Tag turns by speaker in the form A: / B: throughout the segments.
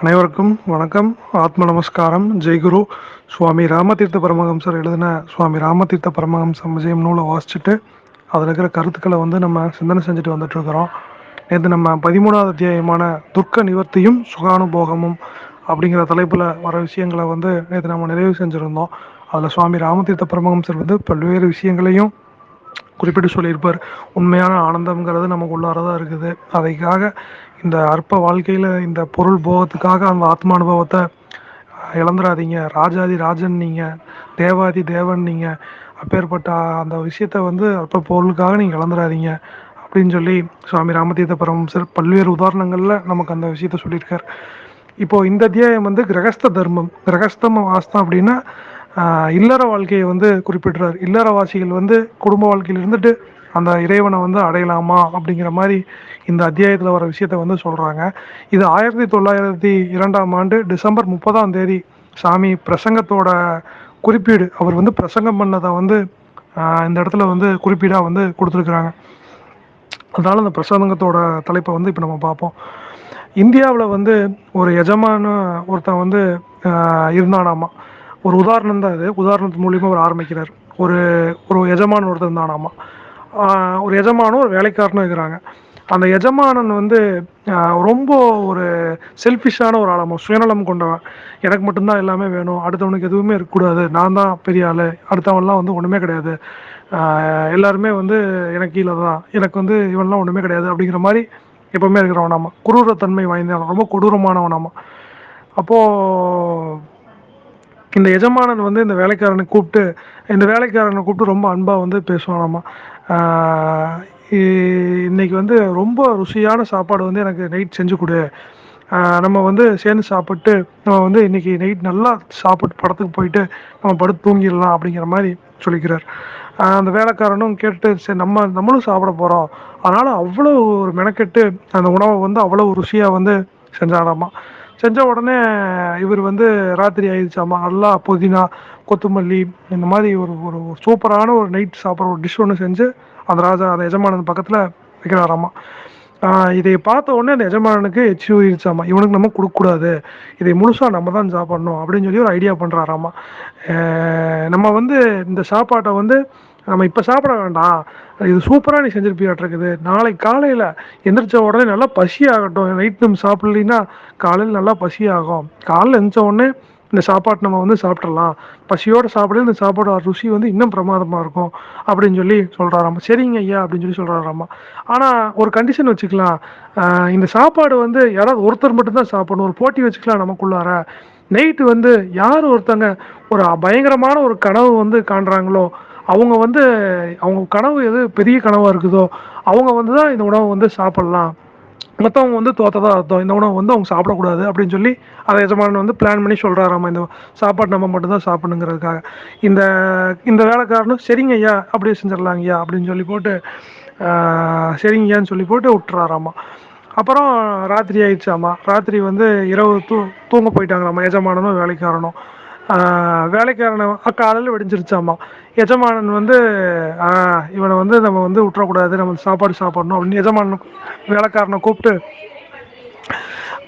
A: அனைவருக்கும் வணக்கம். ஆத்ம நமஸ்காரம். ஜெய்குரு சுவாமி ராமதீர்த்த பரமஹம்சர் எழுதின சுவாமி ராமதீர்த்த பரமஹம்சம் விஜயம் நூலை வாசிச்சுட்டு அதில் இருக்கிற கருத்துக்களை வந்து நம்ம சிந்தனை செஞ்சுட்டு வந்துட்டு இருக்கிறோம் நேற்று நம்ம பதிமூணாவது அத்தியாயமான துர்க்க நிவர்த்தியும் சுகானுபோகமும் அப்படிங்கிற தலைப்பில் வர விஷயங்களை வந்து நேற்று நம்ம நிறைவு செஞ்சுருந்தோம். அதில் சுவாமி ராமதீர்த்த பரமஹம்சர் வந்து பல்வேறு விஷயங்களையும் குறிப்பிட்டு சொல்லியிருப்பார். உண்மையான ஆனந்தம்ங்கிறது நமக்குள்ளார தான் இருக்குது. அதைக்காக இந்த அற்ப வாழ்க்கையில் இந்த பொருள் போகத்துக்காக அந்த ஆத்ம அனுபவத்தை இழந்துடாதீங்க ராஜாதி ராஜன் நீங்கள் தேவாதி தேவன் நீங்கள் அப்பேற்பட்ட அந்த விஷயத்த வந்து அற்ப பொருளுக்காக நீங்கள் இழந்துடாதீங்க அப்படின்னு சொல்லி சுவாமி ராமதீர்த்த பரமசர் பல்வேறு உதாரணங்களில் நமக்கு அந்த விஷயத்த சொல்லியிருக்கார். இப்போ இந்த அத்தியாயம் வந்து கிரகஸ்த தர்மம். கிரகஸ்தம் வாஸ்தம் அப்படின்னா இல்லற வாழ்க்கையை வந்து குறிப்பிடுறார். இல்லறவாசிகள் வந்து குடும்ப வாழ்க்கையில் இருந்துட்டு அந்த இறைவனை வந்து அடையலாமா அப்படிங்கிற மாதிரி இந்த அத்தியாயத்தில் வர விஷயத்த வந்து சொல்கிறாங்க இது ஆயிரத்தி தொள்ளாயிரத்தி இரண்டாம் ஆண்டு டிசம்பர் முப்பதாம் தேதி சாமி பிரசங்கத்தோட குறிப்பீடு. அவர் வந்து பிரசங்கம் பண்ணதை வந்து இந்த இடத்துல வந்து குறிப்பீடாக வந்து கொடுத்துருக்குறாங்க. அதனால அந்த பிரசங்கத்தோட தலைப்பை வந்து இப்போ நம்ம பார்ப்போம். இந்தியாவில் வந்து ஒரு எஜமான ஒருத்தன் வந்து இருந்தானாமா? ஒரு உதாரணம் தான் இது. உதாரணத்து மூலியமாக அவர் ஆரம்பிக்கிறார். ஒரு ஒரு எஜமான ஒருத்தர் தான் ஆமாம் ஒரு எஜமானும் ஒரு வேலைக்காரனும் இருக்கிறாங்க. அந்த எஜமானன் வந்து ரொம்ப ஒரு செல்ஃபிஷான ஒரு ஆளாமா சுயநலம் கொண்டவன். எனக்கு மட்டும்தான் எல்லாமே வேணும். அடுத்தவனுக்கு எதுவுமே இருக்கக்கூடாது. நான் தான் பெரிய ஆள். அடுத்தவன்லாம் வந்து ஒன்றுமே கிடையாது. எல்லாருமே வந்து எனக்கு கீழே தான். எனக்கு வந்து இவன்லாம் ஒன்றுமே கிடையாது அப்படிங்கிற மாதிரி எப்பவுமே இருக்கிறவனாமா? குரூரத்தன்மை வாய்ந்தவன். ரொம்ப கொடூரமானவனாமா? அப்போது இந்த எஜமானன் வந்து இந்த வேலைக்காரனை கூப்பிட்டு இந்த வேலைக்காரனை கூப்பிட்டு ரொம்ப அன்பாக வந்து பேசுவானாமா. இன்னைக்கு வந்து ரொம்ப ருசியான சாப்பாடு வந்து எனக்கு நைட் செஞ்சு கொடு. நம்ம வந்து சேர்ந்து சாப்பிட்டு நம்ம வந்து இன்னைக்கு நைட் நல்லா சாப்பிட்டு படத்துக்கு போயிட்டு நம்ம படுத்து தூங்கிடலாம் அப்படிங்கிற மாதிரி சொல்லிக்கிறார். அந்த வேலைக்காரனும் கேட்டுட்டு சரி நம்ம நம்மளும் சாப்பிட போகிறோம் அதனால் அவ்வளோ ஒரு மெனக்கெட்டு அந்த உணவை வந்து அவ்வளோ ருசியாக வந்து செஞ்சாராமா செஞ்ச உடனே இவர் வந்து ராத்திரி ஆயிடுச்சாமா நல்லா புதினா கொத்தமல்லி இந்த மாதிரி ஒரு ஒரு சூப்பரான ஒரு நைட் சாப்பிட்ற ஒரு டிஷ் ஒன்று செஞ்சு அந்த ராஜா அந்த எஜமானன் பக்கத்தில் வைக்கிறாராமா. இதை பார்த்த உடனே அந்த எஜமானனுக்கு எச்சி இவனுக்கு நம்ம கொடுக்கக்கூடாது இதை முழுசாக நம்ம தான் சாப்பிடணும் அப்படின்னு சொல்லி ஒரு ஐடியா பண்ணுறாராமா நம்ம வந்து இந்த சாப்பாட்டை வந்து நம்ம இப்போ சாப்பிட வேண்டாம். இது சூப்பராக நீ செஞ்சிருப்பியாட்டிருக்குது. நாளைக்கு காலையில் எந்திரிச்ச உடனே நல்லா பசி ஆகட்டும் நைட் நம்ம சாப்பிட்லின்னா காலையில் நல்லா பசி ஆகும் காலையில் எந்திரிச்ச உடனே இந்த சாப்பாட்டை நம்ம வந்து சாப்பிட்றலாம் பசியோடு சாப்பிட இந்த சாப்பாடு ருசி வந்து இன்னும் பிரமாதமாக இருக்கும் அப்படின்னு சொல்லி சொல்கிறாராம் சரிங்க ஐயா அப்படின்னு சொல்லி சொல்கிறாராம்மா ஆனால் ஒரு கண்டிஷன் வச்சுக்கலாம். இந்த சாப்பாடு வந்து யாராவது ஒருத்தர் மட்டும்தான் சாப்பிடணும். ஒரு போட்டி வச்சுக்கலாம் நமக்குள்ளார. நைட்டு வந்து யார் ஒருத்தங்க ஒரு பயங்கரமான ஒரு கனவு வந்து காண்றாங்களோ அவங்க வந்து அவங்க கனவு எது பெரிய கனவாக இருக்குதோ அவங்க வந்து தான் இந்த உணவை வந்து சாப்பிட்லாம். மற்றவங்க வந்து தோத்ததாக அர்த்தம். இந்த உணவு வந்து அவங்க சாப்பிடக்கூடாது அப்படின்னு சொல்லி அதை எஜமானன் வந்து பிளான் பண்ணி சொல்கிறாராம் இந்த சாப்பாடு நம்ம மட்டும்தான் சாப்பிடணுங்கிறதுக்காக. இந்த இந்த வேலைக்காரனும் சரிங்க ஐயா அப்படியே செஞ்சிடலாங்க ஐயா அப்படின்னு சொல்லி போட்டு ஆஹ், சரிங்க ஐயான்னு சொல்லி போட்டு விட்டுறாராம்மா அப்புறம் ராத்திரி ஆயிடுச்சாமா. ராத்திரி வந்து இரவு தூ தூங்க போயிட்டாங்களாம்மா எஜமானனும் வேலைக்காரனும். வேலைக்காரனை காலையில் வெடிஞ்சிருச்சாமா. எஜமானன் வந்து ஆஹ், இவனை வந்து நம்ம வந்து விட்டுறக்கூடாது நம்ம சாப்பாடு சாப்பிடணும் அப்படின்னு எஜமானன் வேலைக்காரனை கூப்பிட்டு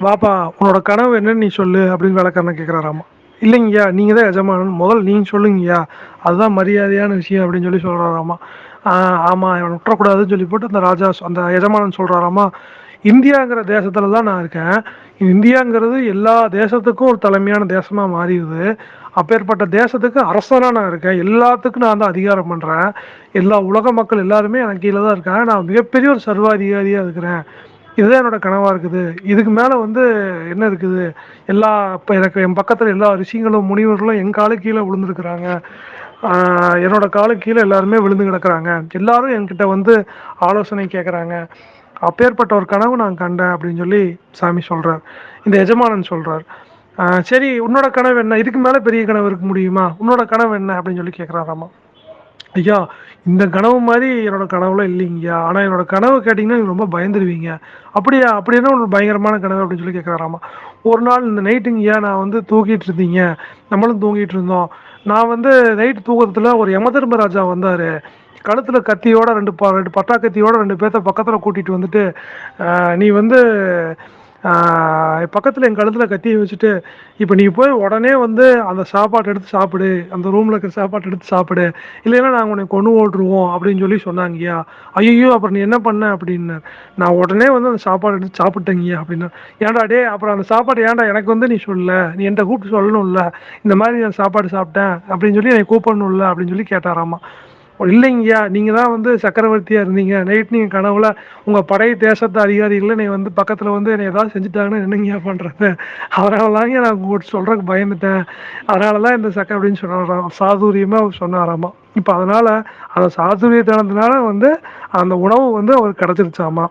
A: வாப்பா உன்னோட கனவு என்னன்னு நீ சொல்லு அப்படின்னு வேலைக்காரனை கேட்குறாராமா இல்லைங்கய்யா நீங்கள் தான் எஜமானன். முதல் நீங்கள் சொல்லுங்கய்யா. அதுதான் மரியாதையான விஷயம் அப்படின்னு சொல்லி சொல்கிறாராமா ஆமாம் இவனை விட்டுறக்கூடாதுன்னு சொல்லி போட்டு அந்த ராஜா அந்த எஜமானன் சொல்கிறாராமா இந்தியாங்கிற தேசத்துல தான் நான் இருக்கேன். இந்தியாங்கிறது எல்லா தேசத்துக்கும் ஒரு தலைமையான தேசமாக மாறிடுது. அப்பேற்பட்ட தேசத்துக்கு அரசனாக நான் இருக்கேன். எல்லாத்துக்கும் நான் தான் அதிகாரம் பண்ணுறேன் எல்லா உலக மக்கள் எல்லாருமே எனக்கு கீழே தான் இருக்காங்க. நான் மிகப்பெரிய ஒரு சர்வாதிகாரியாக இருக்கிறேன். இதுதான் என்னோட கனவா இருக்குது. இதுக்கு மேல வந்து என்ன இருக்குது? எல்லா இப்போ எனக்கு என் பக்கத்துல எல்லா ரிஷிங்களும் முனிவர்களும் என் காலு கீழே விழுந்துருக்குறாங்க. என்னோட காலு கீழே எல்லாருமே விழுந்து கிடக்குறாங்க. எல்லாரும் என்கிட்ட வந்து ஆலோசனை கேட்குறாங்க அப்பேற்பட்ட ஒரு கனவு நான் கண்டேன் அப்படின்னு சொல்லி சாமி சொல்கிறார் இந்த எஜமானன் சொல்கிறார் சரி உன்னோட கனவு என்ன? இதுக்கு மேலே பெரிய கனவு இருக்க முடியுமா? உன்னோட கனவு என்ன? அப்படின்னு சொல்லி கேட்குறாராமா ஐயா இந்த கனவு மாதிரி என்னோட கனவுலாம் இல்லைங்கய்யா. ஆனால் என்னோட கனவு கேட்டிங்கன்னா நீங்க ரொம்ப பயந்துருவீங்க. அப்படியா? அப்படின்னா ஒரு பயங்கரமான கனவு அப்படின்னு சொல்லி கேட்குறாராமா ஒரு நாள் இந்த நைட்டுங்கய்யா நான் வந்து தூங்கிட்டு இருந்தீங்க. நம்மளும் தூங்கிட்டு இருந்தோம். நான் வந்து நைட்டு தூக்கத்தில் ஒரு யமதர்மராஜா வந்தார். கழுத்தில் கத்தியோட ரெண்டு ப ரெண்டு பட்டா கத்தியோட ரெண்டு பேர்த்த பக்கத்தில் கூட்டிகிட்டு வந்துட்டு நீ வந்து பக்கத்தில் என் கழுத்தில் கத்தியை வச்சுட்டு இப்போ நீ போய் உடனே வந்து அந்த சாப்பாட்டை எடுத்து சாப்பிடு அந்த ரூமில் இருக்கிற சாப்பாட்டை எடுத்து சாப்பிடு இல்லைன்னா நாங்கள் உன்னை கொண்டு ஓட்டுருவோம் அப்படின்னு சொல்லி சொன்னாங்கய்யா. ஐயோ அப்புறம் நீ என்ன பண்ண அப்படின்னு. நான் உடனே வந்து அந்த சாப்பாடு எடுத்து சாப்பிட்டேங்கய்யா அப்படின்னா. ஏன்டா டே அப்புறம் அந்த சாப்பாடு ஏன்டா எனக்கு வந்து நீ சொல்ல நீ என்கிட்ட கூப்பிட்டு சொல்லணும்ல? இந்த மாதிரி நான் சாப்பாடு சாப்பிட்டேன் அப்படின்னு சொல்லி என்னை கூப்பிடணும்ல அப்படின்னு சொல்லி கேட்டாராமா. இல்லைங்கய்யா. நீங்கள் தான் வந்து சக்கரவர்த்தியாக இருந்தீங்க. நைட் நீங்கள் கனவுல உங்கள் படை தேசத்து அதிகாரிகளை நீ வந்து பக்கத்தில் வந்து என்னை ஏதாவது செஞ்சுட்டாங்கன்னு என்னங்கய்யா பண்ணுறது அதனால தாங்க நான் உங்கள்கிட்ட சொல்கிறக்கு பயந்துட்டேன். அதனாலதான் இந்த சக்கர அப்படின்னு சொன்னாராம் சாதுரியமாக அவர் சொன்னாராமா. இப்போ அதனால் அந்த சாதுரியத்தனத்தினால வந்து அந்த உணவு வந்து அவருக்கு கிடச்சிருச்சாமா.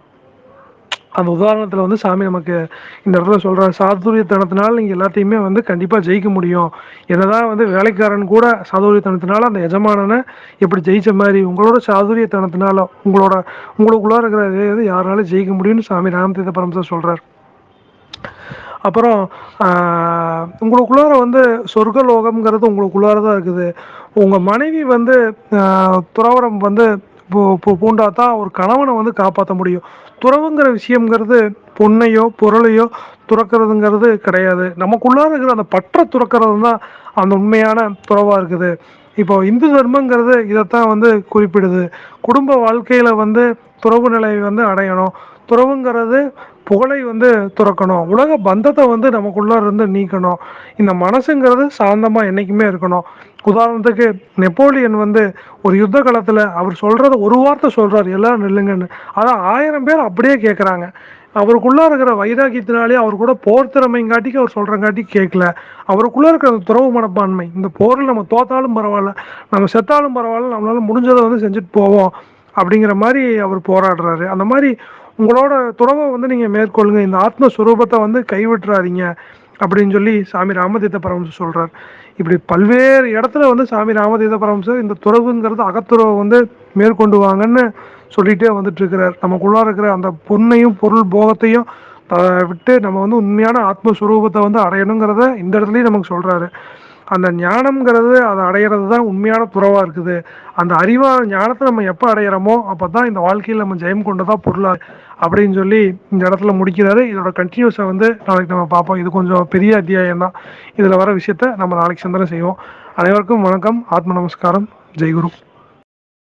A: அந்த உதாரணத்தில் வந்து சாமி நமக்கு இந்த இடத்துல சொல்ற சாதுரியத்தனத்தினால நீங்கள் எல்லாத்தையுமே வந்து கண்டிப்பாக ஜெயிக்க முடியும். என்னதான் வந்து வேலைக்காரன் கூட சாதுரியத்தனத்தினால அந்த எஜமானனை எப்படி ஜெயிச்ச மாதிரி உங்களோட சாதுரியத்தனத்தினால உங்களோட உங்களுக்குள்ளார இருக்கிற இது யாராலும் ஜெயிக்க முடியும்னு சாமி ராமதீத பரமசர் சொல்கிறார் அப்புறம் உங்களுக்குள்ளார வந்து சொர்க்கலோகம்ங்கிறது உங்களுக்குள்ளார தான் இருக்குது. உங்கள் மனைவி வந்து துறவரம் வந்து பூண்டா தான் ஒரு கணவனை வந்து காப்பாற்ற முடியும். துறவுங்கிற விஷயங்கிறது பொண்ணையோ பொருளையோ துறக்கிறதுங்கிறது கிடையாது. நமக்குள்ளார இருக்கிற அந்த பற்ற துறக்கிறது தான் அந்த உண்மையான துறவாக இருக்குது. இப்போ இந்து தர்மங்கிறது இதைத்தான் வந்து குறிப்பிடுது. குடும்ப வாழ்க்கையில் வந்து துறவு நிலை வந்து அடையணும். துறவுங்கிறது புகழை வந்து துறக்கணும். உலக பந்தத்தை வந்து நமக்குள்ள இருந்து நீக்கணும். இந்த மனசுங்கிறது சாந்தமாக என்றைக்குமே இருக்கணும். உதாரணத்துக்கு நெப்போலியன் வந்து ஒரு யுத்த காலத்தில் அவர் சொல்கிறத ஒரு வார்த்தை சொல்கிறார் எல்லாரும் நில்லுங்கன்னு. அதான் ஆயிரம் பேர் அப்படியே கேட்குறாங்க அவருக்குள்ளே இருக்கிற வைராக்கியத்தினாலே அவர் கூட போர் திறமைங்காட்டிக்கு அவர் சொல்கிறங்காட்டி கேட்கல அவருக்குள்ளே இருக்கிற அந்த துறவு மனப்பான்மை இந்த போரில் நம்ம தோத்தாலும் பரவாயில்ல நம்ம செத்தாலும் பரவாயில்ல நம்மளால முடிஞ்சதை வந்து செஞ்சுட்டு போவோம் அப்படிங்கிற மாதிரி அவர் போராடுறாரு. அந்த மாதிரி உங்களோட துறவை வந்து நீங்கள் மேற்கொள்ளுங்க. இந்த ஆத்மஸ்வரூபத்தை வந்து கைவிட்டுறாதீங்க அப்படின்னு சொல்லி சாமி ராமதீத பரமசர் சொல்கிறார் இப்படி பல்வேறு இடத்துல வந்து சாமி ராமதீத பரமசர் இந்த துறவுங்கிறது அகத்துறவை வந்து மேற்கொண்டு வாங்கன்னு சொல்லிகிட்டே வந்துட்டுருக்கிறார் நமக்குள்ளார இருக்கிற அந்த பொண்ணையும் பொருள் போகத்தையும் விட்டு நம்ம வந்து உண்மையான ஆத்மஸ்வரூபத்தை வந்து அடையணுங்கிறத இந்த இடத்துலையும் நமக்கு சொல்கிறாரு அந்த ஞானம்ங்கிறது அதை அடையிறது தான் உண்மையான துறவாக இருக்குது. அந்த அறிவான ஞானத்தை நம்ம எப்போ அடையிறோமோ அப்போ தான் இந்த வாழ்க்கையில் நம்ம ஜெயம் கொண்டதாக பொருளாக அப்படின்னு சொல்லி இந்த இடத்துல முடிக்கிறாரு. இதோட கண்டினியூஸை வந்து நாளைக்கு நம்ம பார்ப்போம். இது கொஞ்சம் பெரிய அத்தியாயம் தான் இதில் வர விஷயத்த நம்ம நாளைக்கு சிந்தனை செய்வோம். அனைவருக்கும் வணக்கம். ஆத்ம நமஸ்காரம். ஜெய்குரு.